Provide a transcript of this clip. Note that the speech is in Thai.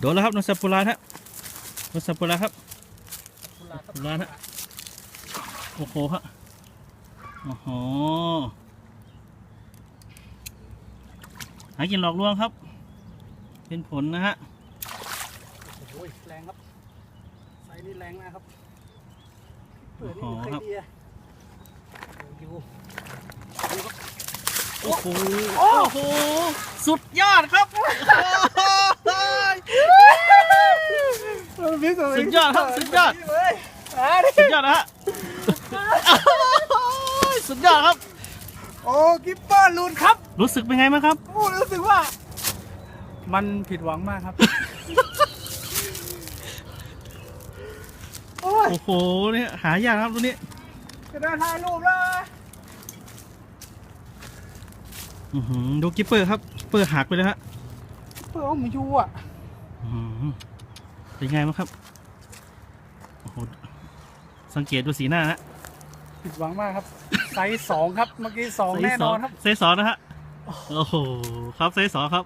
โดนแล้วครับนนสัปปุระฮะนนสัปปุระครับกุหลาบครับกุหลาบฮะโอ้โหฮะโอ้โหหากินหลอกลวงครับ เป็นผลนะฮะโอ้ยแรงครับไซส์นี่แรงนะครับเปิดโอ้นี่โหใครครับดีอะอยู่โอ้โห โอ้โห สุดยอดครับ สุดยอดครับสุดยอดอ่าดิสุดยอดนะฮะสุดยอดครับ โอ้กิปเปอร์ลูนครับ รู้สึกเป็นไงบ้างครับโอ้รู้สึกว่า มันผิดหวังมากครับ โอ้ยโอ้โหเนี่ยหายากครับตัวนี้จะได้ถ่ายรูปแล้วอื้อหือดูกิปเปอร์ครับกิปเปอร์หักไปเลยฮะ เพื่อเอามาอยู่อะ อื้อหือเป็นไงบ้างครับ โอ้โหสังเกตดูสีหน้าฮะผิดหวังมากครับ ไซส์สองครับ เมื่อกี้สองแน่นอนครับ ไซส์สองนะฮะโอ้โหครับไซส์สองครับ